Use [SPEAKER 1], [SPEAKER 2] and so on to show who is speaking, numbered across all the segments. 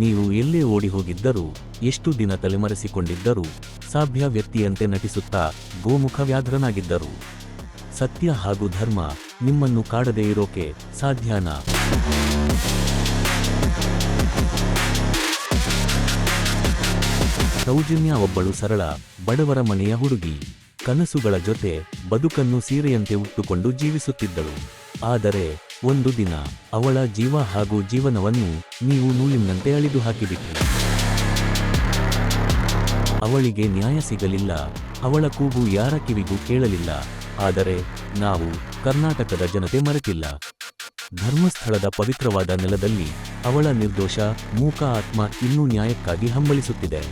[SPEAKER 1] ನೀವು ಎಲ್ಲೇ ಓಡಿ ಹೋಗಿದ್ದರೂ, ಎಷ್ಟು ದಿನ ತಲೆಮರೆಸಿಕೊಂಡಿದ್ದರೂ ಸಾಭ್ಯ ವ್ಯಕ್ತಿಯಂತೆ ನಟಿಸುತ್ತಾ ಗೋಮುಖ ವ್ಯಾಘ್ರನಾಗಿದ್ದರು ಸತ್ಯ ಹಾಗೂ ಧರ್ಮ ನಿಮ್ಮನ್ನು ಕಾಡದೇ ಇರೋಕೆ ಸಾಧ್ಯನಾ? ಸೌಜನ್ಯ ಒಬ್ಬಳು ಸರಳ, ಬಡವರ ಮನೆಯ ಹುಡುಗಿ. ಕನಸುಗಳ ಜೊತೆ ಬದುಕನ್ನು ಸೀರೆಯಂತೆ ಉಟ್ಟುಕೊಂಡು ಜೀವಿಸುತ್ತಿದ್ದಳು. ಆದರೆ ಒಂದು ದಿನ ಅವಳ ಜೀವ ಹಾಗೂ ಜೀವನವನ್ನು ನೀವು ನೂಲಿನಂತೆ ಅಳಿದು ಹಾಕಿಬಿಟ್ರಿ. ಅವಳಿಗೆ ನ್ಯಾಯ ಸಿಗಲಿಲ್ಲ, ಅವಳ ಕೂಗು ಯಾರ ಕಿವಿಗೂ ಕೇಳಲಿಲ್ಲ, ಆದರೆ ನಾವು ಕರ್ನಾಟಕದ ಜನತೆ ಮರೆತಿಲ್ಲ. ಧರ್ಮಸ್ಥಳದ ಪವಿತ್ರವಾದ ನೆಲದಲ್ಲಿ ಅವಳ ನಿರ್ದೋಷ ಮೂಕ ಆತ್ಮ ಇನ್ನೂ ನ್ಯಾಯಕ್ಕಾಗಿ ಹಂಬಲಿಸುತ್ತಿದೆ.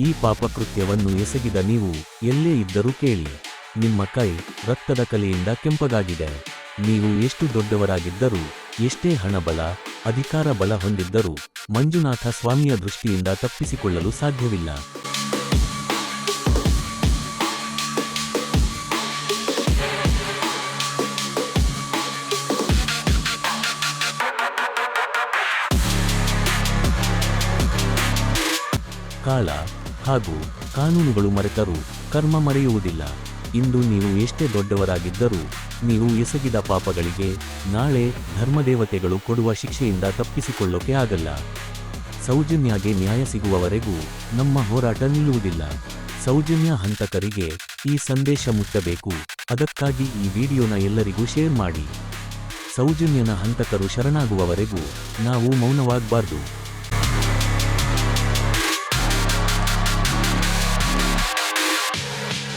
[SPEAKER 1] ಈ ಪಾಪಕೃತ್ಯವನ್ನು ಎಸಗಿದ ನೀವು ಎಲ್ಲೇ ಇದ್ದರೂ ಕೇಳಿ. ನಿಮ್ಮ ಕೈ ರಕ್ತದ ಕಲೆಯಿಂದ ಕೆಂಪಗಾಗಿದೆ. ನೀವು ಎಷ್ಟು ದೊಡ್ಡವರಾಗಿದ್ದರೂ, ಎಷ್ಟೇ ಹಣಬಲ, ಅಧಿಕಾರ ಬಲ ಹೊಂದಿದ್ದರೂ, ಮಂಜುನಾಥ ಸ್ವಾಮಿಯ ದೃಷ್ಟಿಯಿಂದ ತಪ್ಪಿಸಿಕೊಳ್ಳಲು ಸಾಧ್ಯವಿಲ್ಲ. ಕಾಲ ಹಾಗೂ ಕಾನೂನುಗಳು ಮರೆತರೂ ಕರ್ಮ ಮರೆಯುವುದಿಲ್ಲ. ಇಂದು ನೀವು ಎಷ್ಟೇ ದೊಡ್ಡವರಾಗಿದ್ದರೂ ನೀವು ಎಸಗಿದ ಪಾಪಗಳಿಗೆ ನಾಳೆ ಧರ್ಮದೇವತೆಗಳು ಕೊಡುವ ಶಿಕ್ಷೆಯಿಂದ ತಪ್ಪಿಸಿಕೊಳ್ಳೋಕೆ ಆಗಲ್ಲ. ಸೌಜನ್ಯಗೆ ನ್ಯಾಯ ಸಿಗುವವರೆಗೂ ನಮ್ಮ ಹೋರಾಟ ನಿಲ್ಲುವುದಿಲ್ಲ. ಸೌಜನ್ಯ ಹಂತಕರಿಗೆ ಈ ಸಂದೇಶ ಮುಟ್ಟಬೇಕು ಅದಕ್ಕಾಗಿ ಈ ವಿಡಿಯೋನ ಎಲ್ಲರಿಗೂ ಶೇರ್ ಮಾಡಿ. ಸೌಜನ್ಯನ ಹಂತಕರು ಶರಣಾಗುವವರೆಗೂ ನಾವು ಮೌನವಾಗಬಾರ್ದು.